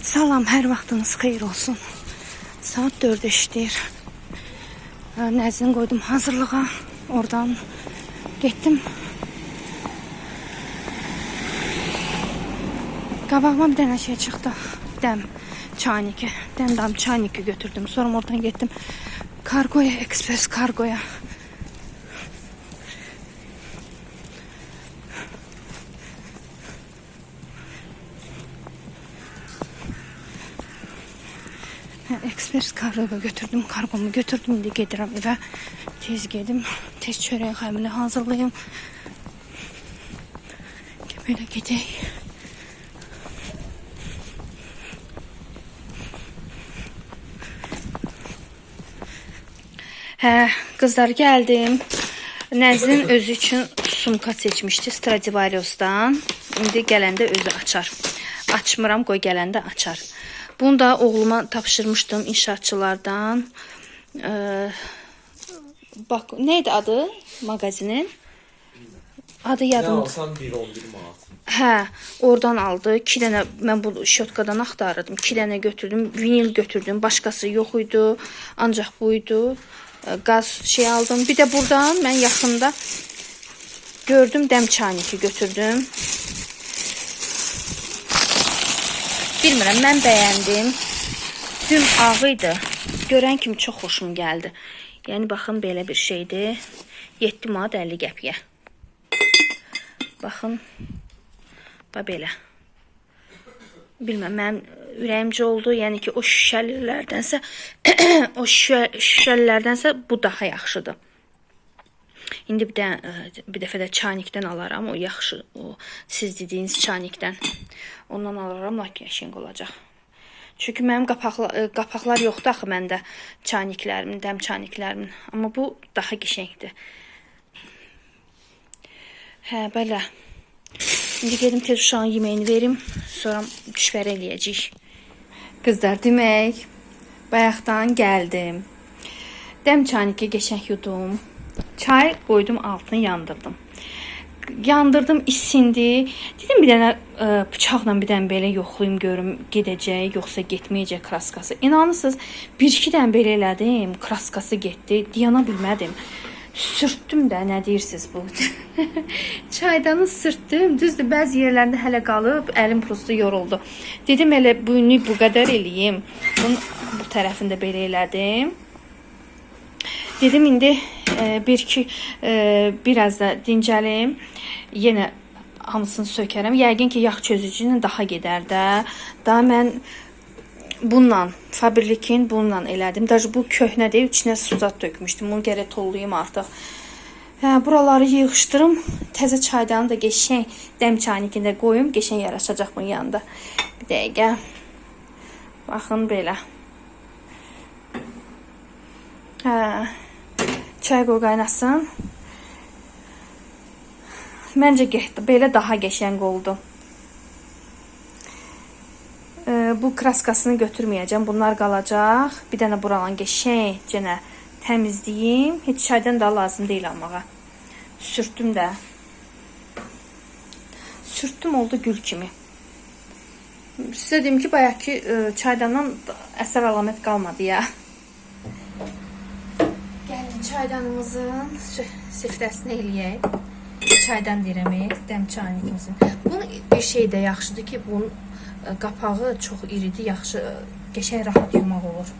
Salam, hər vaxtınız xeyir olsun. Saat 4 işləyir. Ə, Nəzin qoydum hazırlığa. Oradan getdim. Qabağıma bir dənə şey çıxdı. Dəm çayniki. Dəm dam çayniki götürdüm. Sonra oradan getdim. Kargoya, ekspres kargoya. Ekspres kargoya götürdüm. Kargomu götürdüm. İndi gedirəm evə. Tez gedim. Tez çörək xəmini hazırlayım. Belə gedək. Hə, qızlar gəldim. Nəzrin özü üçün sumka seçmişdi Stradivarius'dan. İndi gələndə özü açar. Açmıram, qoy gələndə açar. Bunu da oğluma tapşırmışdım inşaatçılardan. Ee, bak neydi adı magazinin? Adı Ne yadımda. alsan 1-11 manat. Hə, oradan aldı. 2 dənə mən bu şotkadan axtarırdım. 2 dənə götürdüm, vinil götürdüm. Başqası yox idi. Ancaq bu idi. Qaz şey aldım. Bir də burdan mən yaxında gördüm dəm çaniki götürdüm. Bilmirəm, mən bəyəndim. Düm ağ idi. Görən kimi çox xoşum gəldi. Yəni baxın belə bir şeydir. 7 manat 50 qəpiyə. Baxın. Bax belə. Bilməm, mənim ürəyimcə oldu. Yəni ki, o şüşəlilərdənsə o şüşə, bu daha yaxşıdır. İndi bir də bir dəfə də çanikdən alaram. O yaxşı, o siz dediyiniz çanikdən. Ondan alaram, lakin qəşəng olacaq. Çünki mənim qapaqlar, qapaqlar yoxdur axı məndə çaniklərimin, dəm çaniklərimin. Amma bu daha qəşəngdir. Hə, belə. İndi gedim tez uşağın yeməyini verim, sonra düşbər eləyəcəyik. Qızlar, demək, bayaqdan gəldim. Dəm çaniki qəşəng yudum. Çay qoydum, altını yandırdım. Yandırdım, isindi. Dedim bir dənə ə, bıçaqla bir dənə belə yoxlayım görüm gedəcək, yoxsa getməyəcək kraskası. İnanırsınız, 1-2 dənə belə elədim, kraskası getdi, dayana bilmədim. Sürtdüm də, nə deyirsiniz bu? Çaydanı sürtdüm. Düzdür, bəzi yerlərində hələ qalıb, əlim prosto yoruldu. Dedim elə bunu bu qədər eləyim. Bunun bu tərəfində belə elədim. Dedim indi e, bir iki e, biraz da dincələyim. Yenə hamısını sökərəm. Yəqin ki, yağ çözücü daha gedər də. Daha mən bununla, fabrilikin bununla elədim. Daha bu köhnə deyil, içinə sudat dökmüşdüm. Bunu gərək tollayım artıq. Hə, buraları yığışdırım. Təzə çaydanı da qəşəng dəm çaynikində qoyum. Qəşəng yaraşacaq bunun yanında. Bir dəqiqə. Baxın belə. Hə. Çay qoy qaynasın. Məncə. Belə daha qəşəng oldu. Ee, bu kraskasını götürməyəcəm. Bunlar qalacaq. Bir dənə buralan qəşəngcənə təmizləyim. Heç çaydan da lazım deyil almağa. Sürtdüm də. Sürtdüm oldu gül kimi. Sizə deyim ki, bayaqki e, çaydandan əsər əlamət qalmadı ya. Çaydanımızın siftəsini eləyək. Çaydan deyirəm, dəm çaynikimizin. Bunun bir şey də yaxşıdır ki, bunun e, qapağı çox iridir, yaxşı, e, qəşəng rahat yumaq olur.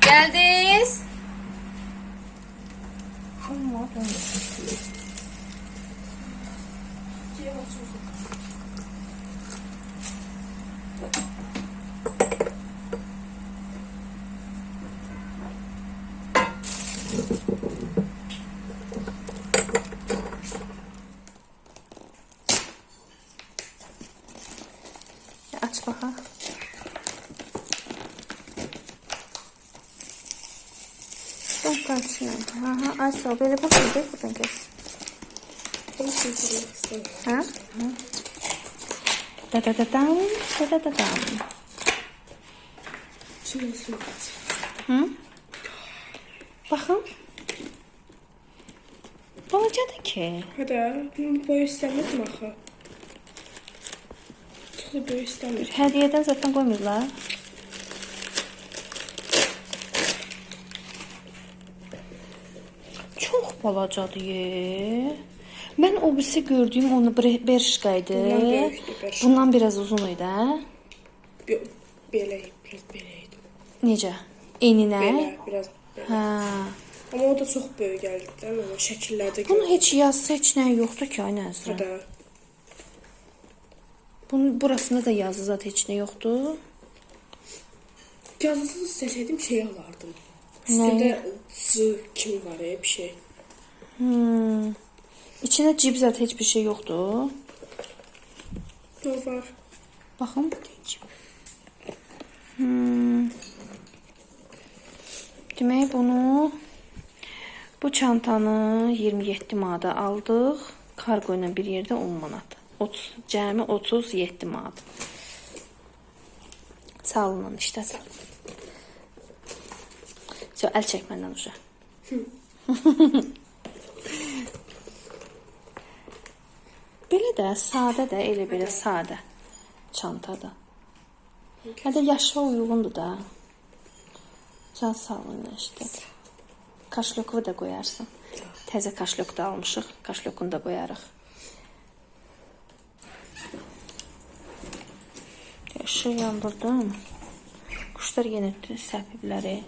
Gəldiniz? Amma ben de Aç bakalım. Kaçıyor. Aha, aç o. Böyle bak bir buradan kes. Ha? Da da da dam, da da da dam. Hı? Baxın. Balacadır ki. Hadi, boya istəmirdim axı. Da böyük istəmir. Hədiyyədən zaten qoymurlar. Çox balacadır. Mən o birisi gördüyüm onu bre- Berşkaydı. Bundan biraz uzun idi. hə? Belə, biraz belə idi. Necə? Eninə? Belə, biraz belə. Hə. Amma o da çox böyük gəldi də mənə şəkillərdə Bunun gördüm. heç yazısı heç nə yoxdur ki, ay Nəzrə. Bunun burasında da yazı zat heç nə yoxdur. Yazısız istəsəydim şey alardım. Üstündə C kimi var ya bir şey. Hmm. İçində cib zat heç bir şey yoxdur. O var. Baxın. Hmm. Demək bunu bu çantanı 27 manata aldıq. Kargo ilə bir yerdə 10 manat. 30 cəmi 37 manat. Sağ olun işte. Sən əl çək məndən uca. Də sadə də elə belə sadə çantada. Hətta yaşa uyğundur da. Can sağlığına işte. Kaşloku da qoyarsan. Təzə kaşlok da almışıq. Kaşlokunu da qoyarıq. Işığı yandırdım. Quşlar yenə səpibləri.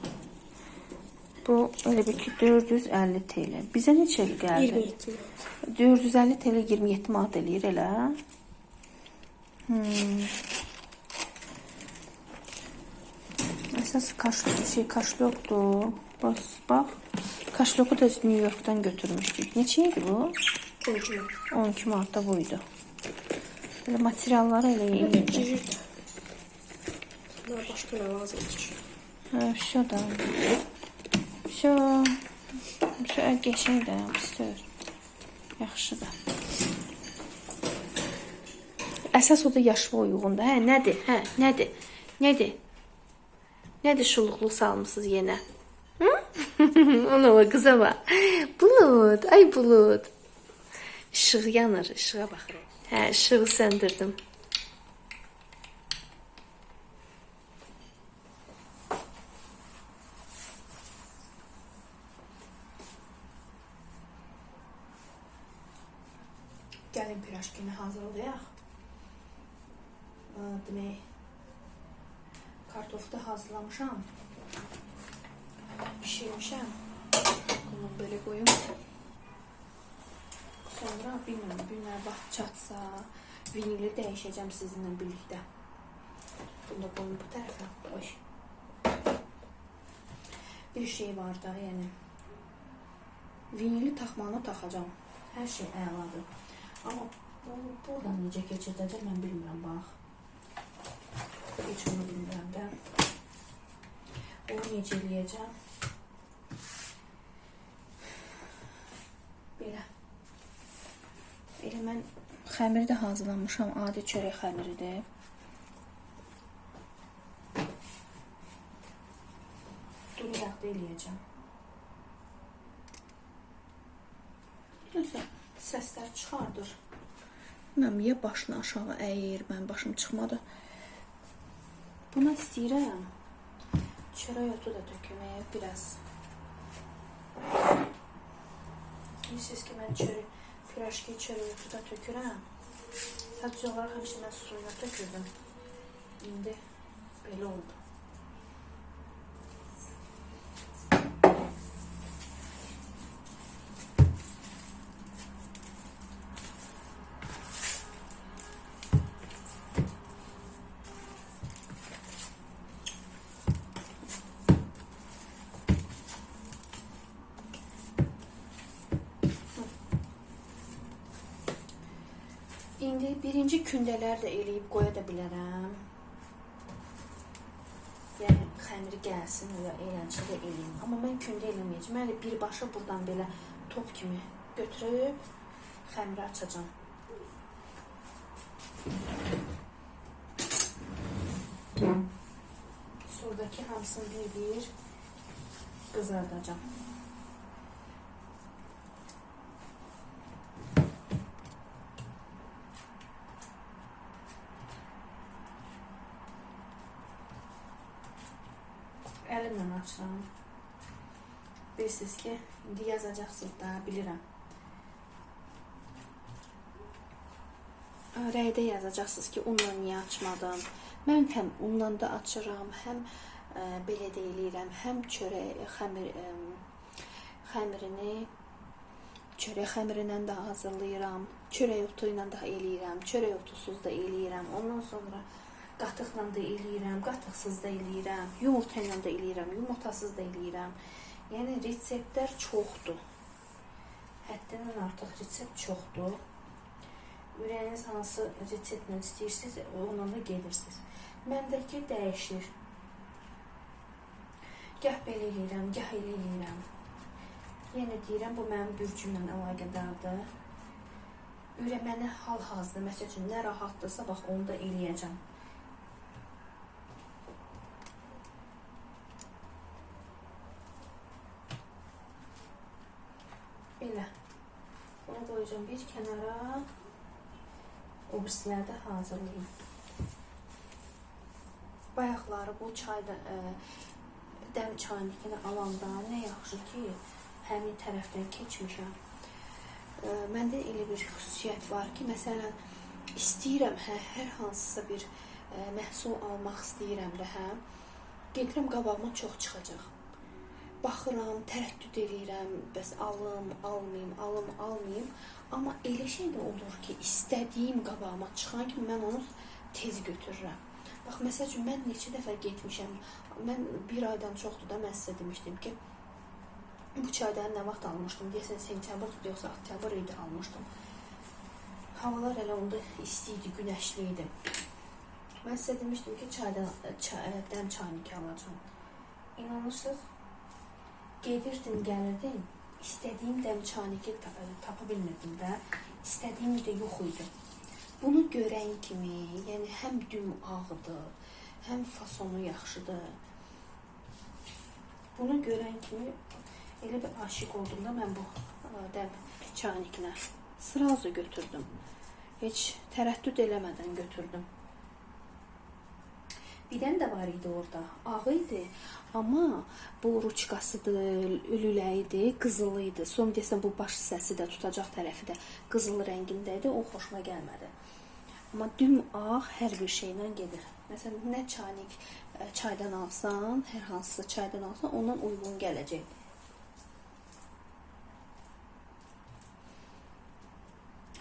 Bu elə bir ki 450 TL. Bizə neçə gəldi? 27. 450 TL 27 manat eləyir elə. Hmm. Əsas kaşlok şey kaşlokdur. Bax, bax. Kaşloku da New York'tan götürmüşdük. Neçə idi bu? 12. 12 manatda buydu. Belə materialları elə də. Bunlar başqa nə lazımdır? Ha, şu da. Şu. Şu qəşəng də, pisdir. Yaxşıdır. Əsas o da yaşa uyğundur. Hə, nədir? Hə, nədir? Nədir? Nədir şuluqluq salmısınız yenə? Hı? Ona bak, qıza bax. Bulut, ay bulut. İşıq yanır, işığa baxır. Hə, işığı söndürdüm. Gəlin pirajkini hazırlayaq. Ə, Demək, kartofu da hazırlamışam. Pişirmişəm. Bunu belə qoyum. Bir günlər vaxt çatsa, vinili dəyişəcəm sizinlə birlikdə. Bunu da qoyum bu tərəfə. Oy. Bir şey var da, yəni vinili taxmanı taxacam. Hər şey əladır. Amma bu buradan necə keçirdəcəm mən bilmirəm bax. Heç onu bilmirəm də. Onu necə eləyəcəm? Belə. Elə mən xəmiri də hazırlamışam. Adi çörək xəmiridir. Duru vaxtı eləyəcəm. Nəsə, səslər çıxardır. Bilməm, ya başını aşağı əyir, mən başım çıxmadı. Buna istəyirəm. Çörək otu da tökməyə biraz. Bilirsiniz ki, mən çörək, pirajki çörək otu da tökürəm. Sadəcə olaraq həmişə mən suyuna tökürdüm. İndi belə oldu. İndi birinci kündələr də eləyib qoya da bilərəm. Yəni xəmiri gəlsin ya eləncə də eləyim. Amma mən kündə eləməyəcəm. Mən birbaşa burdan belə top kimi götürüb xəmiri açacağam. Surdakı hamısını bir-bir qızardacağam. Açıram. Bilirsiniz ki, indi yazacaqsınız da, bilirəm. Rəydə yazacaqsınız ki, unla niyə açmadım. Mən həm unla da açıram, həm ə, belə də eləyirəm, həm çörək xəmir ə, xəmirini çörək xəmirindən də hazırlayıram. Çörək otu ilə də eləyirəm, çörək otusuz da eləyirəm. Ondan sonra qatıqla da eləyirəm, qatıqsız da eləyirəm, yumurta ilə də eləyirəm, yumurtasız da eləyirəm. Yəni reseptlər çoxdur. Həddindən artıq resept çoxdur. Ürəyiniz hansı reseptlə istəyirsiniz, onunla da gedirsiniz. Məndəki dəyişir. Gah belə eləyirəm, gah elə eləyirəm. Yenə deyirəm, bu mənim bürcümlə əlaqədardır. Ürə mənə hal-hazırda, məsəl üçün, nə rahatdırsa, bax, onu da eləyəcəm. Belə. Bunu qoyacağım bir kənara. O birisiləri də hazırlayayım. Bayaqları bu çayda ə, dəm çaynikini alanda nə yaxşı ki, həmin tərəfdən keçmişəm. Ə, məndə elə bir xüsusiyyət var ki, məsələn, istəyirəm hə, hər hansısa bir ə, məhsul almaq istəyirəm də, hə. Gedirəm qabağıma çox çıxacaq. Baxıram, tərəddüd eləyirəm, bəs alım, almayım, alım, almayım. Amma elə şey də olur ki, istədiyim qabağıma çıxan kimi mən onu tez götürürəm. Bax, məsəl üçün, mən neçə dəfə getmişəm. Mən bir aydan çoxdur da mən sizə demişdim ki, bu çaydanı nə vaxt almışdım? Deyəsən sentyabr yoxsa oktyabr idi almışdım. Havalar elə onda isti idi, günəşli idi. Mən sizə demişdim ki, çaydan çay, dəm çaynik alacağam. İnanırsınız? Gedirdim, gəlirdim. İstədiyim dəm çayniki tapa, tapa bilmirdim də. İstədiyim də yox idi. Bunu görən kimi, yəni həm düm ağıdır, həm fasonu yaxşıdır. Bunu görən kimi elə bir aşiq oldum da mən bu ə, dəm çayniklə. Sırazı götürdüm. Heç tərəddüd eləmədən götürdüm. Birdən də var idi orada. Ağ idi, amma bu ruçkasıdır, lüləyidir, qızılı idi. Son bu baş hissəsi də tutacaq tərəfi də qızıl rəngində idi. O xoşuma gəlmədi. Amma düm ağ hər bir şeylə gedir. Məsələn, nə çaynik ə, çaydan alsan, hər hansısa çaydan alsan, ondan uyğun gələcək.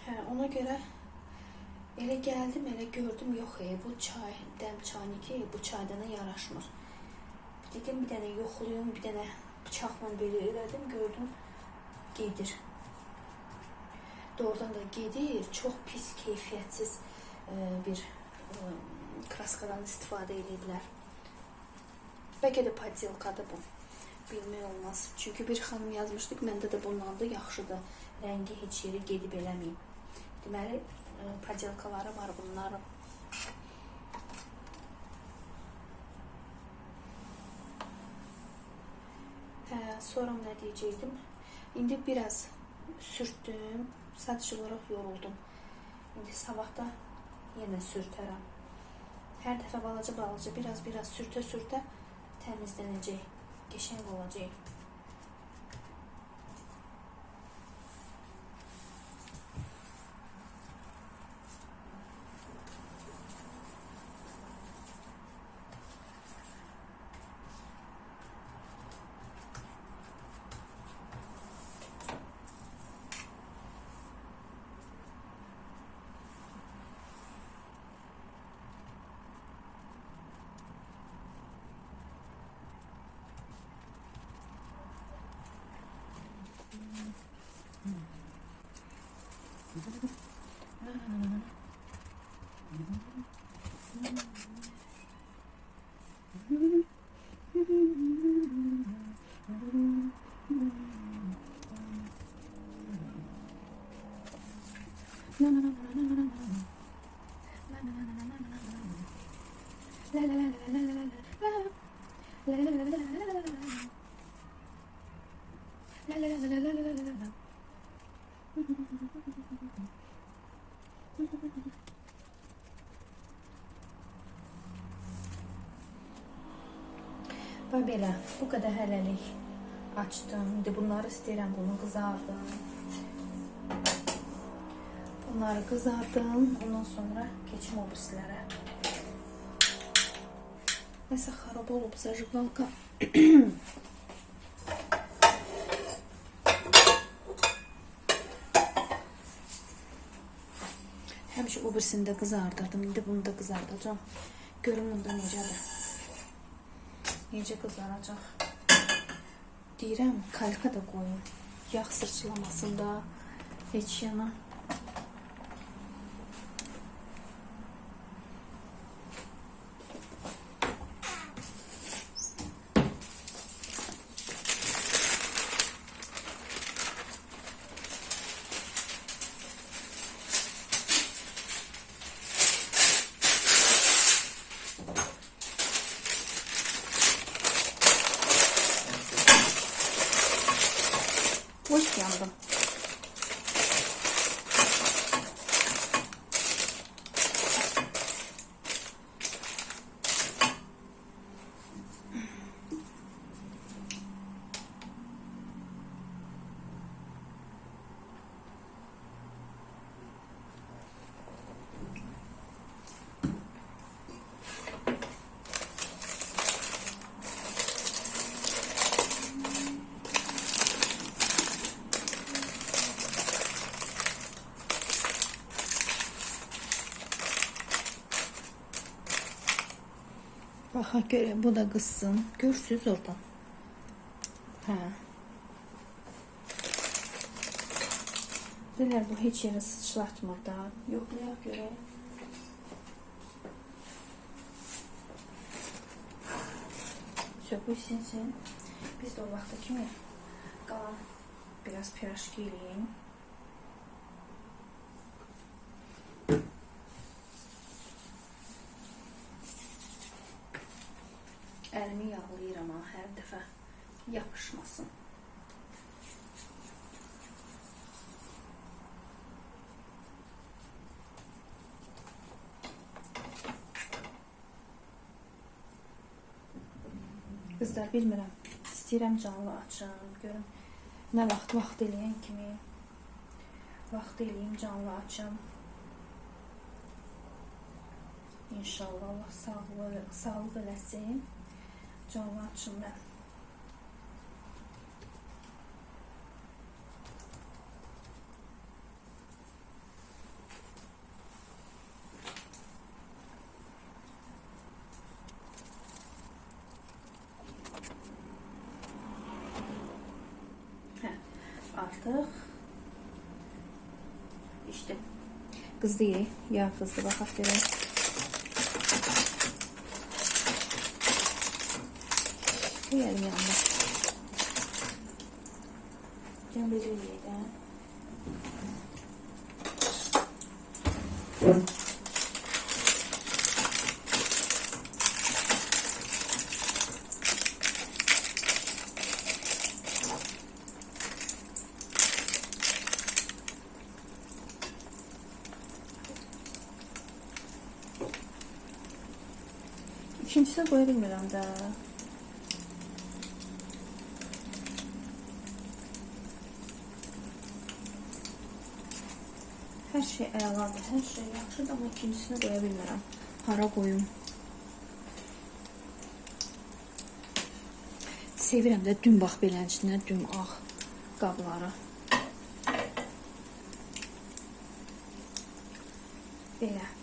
Hə, ona görə elə gəldim, elə gördüm, yox, e, bu çay, dəm çayniki bu çaydana yaraşmır. Dedim bir dənə yoxlayım, bir dənə bıçaqla belə elədim, gördüm gedir. Doğrudan da gedir, çox pis, keyfiyyətsiz e, bir e, kraskadan istifadə ediblər. Bəlkə də podilkadır bu. Bilmək olmaz. Çünki bir xanım yazmışdı ki, məndə də bundan da yaxşıdır. Rəngi heç yeri gedib eləməyib. Deməli, e, podelkaları var bunların. Hə, sonra nə deyəcəkdim? İndi biraz sürtdüm. Olaraq yoruldum. İndi sabahda yenə sürtərəm. Hər dəfə balaca balaca biraz biraz sürtə sürtə təmizlənəcək. Qəşəng olacaq. うん。Belə, bu qədər hələlik açdım. İndi bunları istəyirəm bunu qızardım. Bunları qızardım. Ondan sonra keçim o birisilərə. Nəsə xarab olub zajiglalka. Həmişə o birisini də qızardırdım. İndi bunu da qızardacağam. Görüm onda necədir. Necə qızaracaq. Deyirəm, kalka da qoyun. Yağ sırçılamasın da heç yana. 我想的 Baxa görə bu da qızsın. Görsüz oradan. Hə. Deyirlər bu heç yerə sıçratmır da. Yoxlayaq görək. Sökü sinsin. Biz də o vaxta kimi qalan biraz piraşki eləyim. Yapışmasın. Qızlar bilmirəm. İstəyirəm canlı açım, görüm nə vaxt vaxt eləyən kimi vaxt eləyim canlı açım. İnşallah Allah sağlığı, sağlıq eləsin. Canlı açım mən. Qızdı ye, yağ qızdı baxaq görək. Bu yerim böyle yiyelim. İkincisine koya bilmirəm də. Hər şey əladır, hər şey yaxşıdır, amma ikincisini qoya bilmirəm. Hara qoyum? Sevirəm də dün bax belənçinə, dün ağ qabları. Belə.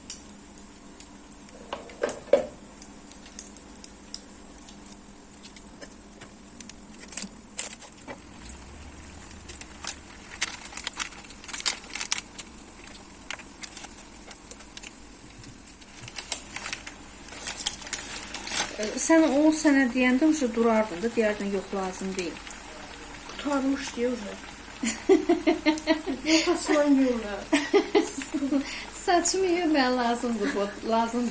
Sən o sənə deyəndə uşa durardın da, deyərdin yox lazım deyil. Kurtarmış diyor ya. Yok aslan yiyorlar. Saçımı yemə lazımdır, bot, lazım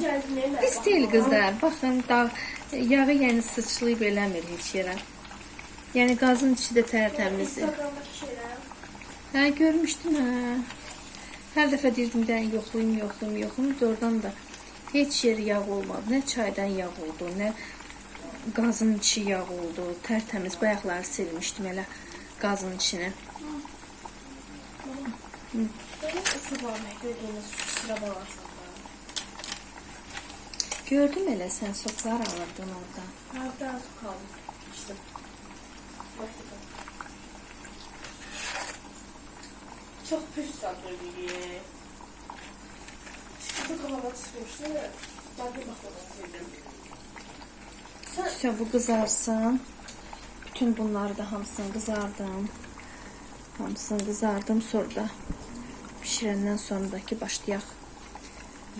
geldi neyle? Pis deyil qızlar. Baxın, da yağı yəni sıçlayıb eləmir heç yerə. Yəni qazın içi də tərtəmizdir. Hə, görmüşdüm hə. Hər dəfə deyirdim də yoxlayım, yoxlayım, yoxlayım. Doğrudan da Heç yer yağ olmadı. Nə çaydan yağ oldu, nə qazın içi yağ oldu. Tərtəmiz bayaqları silmişdim elə qazın içini. Gördüm elə sən soklar alırdın orada. Nerede az kaldı? Çok pis tadı gibi. Çıktı kafama çıkmıştı. Ben bir bakalım dedim. Sen bu kızarsın. Bütün bunları da hamısını kızardım. Hamısını kızardım. Sonra da pişirəndən sonraki başlayaq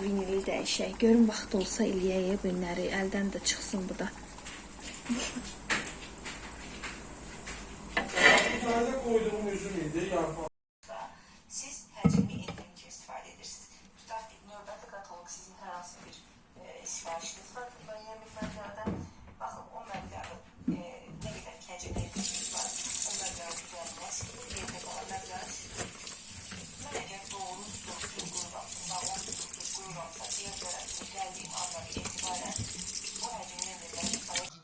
vinili dəyişək. Görün vaxt olsa eləyək bunları. Əldən də çıxsın bu da. Nerede koyduğum üzümüydü yarpaq. siz həcmli endirimci istifadə edirsiniz. Tutaq ki, növbəti katalog sizin hər hansı bir e, sifarişiniz var. Müəyyən bir məbləğdə baxın o məbləği e, nə qədər ki, həcmli endirimciniz var, o məbləği düzəltməz ki, yerdə qalan məbləği siz mən əgər doğru gəldiyim andan etibarən o həcmli endirimləri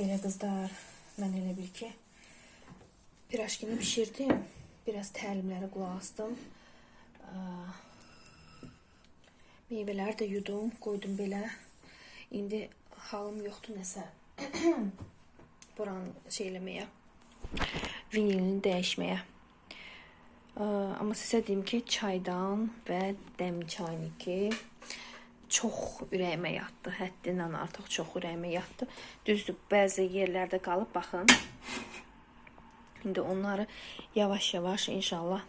Belə qızlar, mən elə bil ki, piraşkini bişirdim. Biraz təlimlərə qulaq asdım. Aa, Meyvələri də yudum, qoydum belə. İndi halım yoxdur nəsə. Buranı şey eləməyə, vinilini dəyişməyə. Amma sizə deyim ki, çaydan və dəm çayniki çox ürəyimə yatdı. Həddindən artıq çox ürəyimə yatdı. Düzdür, bəzi yerlərdə qalıb baxın. İndi onları yavaş-yavaş inşallah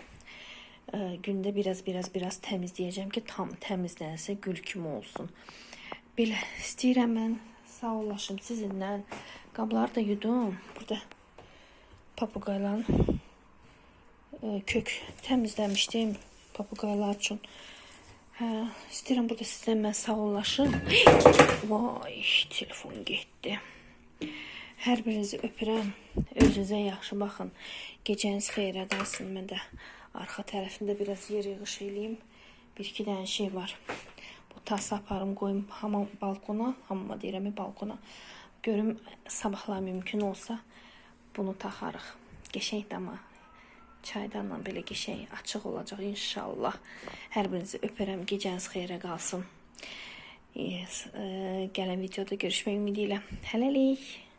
ə, gündə biraz biraz biraz təmizləyəcəm ki, tam təmizlənsə gül kimi olsun. Belə istəyirəm mən sağollaşım sizinlə. Qabları da yudum. Burada papuqayların ə, kök təmizləmişdim papuqaylar üçün. Hə, burada sizdən mən sağollaşım. Vay, telefon getdi. Hər birinizi öpürəm. Özünüzə yaxşı baxın. Gecəniz xeyrə qalsın. Mən də arxa tərəfində biraz yer yığış eləyim. Bir iki dənə şey var. Bu tası aparım qoyum hamam balkona, hamama deyirəm balkona. Görüm sabahlar mümkün olsa bunu taxarıq. Qəşəng də amma çaydanla belə qəşəng açıq olacaq inşallah. Hər birinizi öpərəm. Gecəniz xeyrə qalsın. Yes, ə, gələn videoda görüşmək ümidi ilə. Hələlik.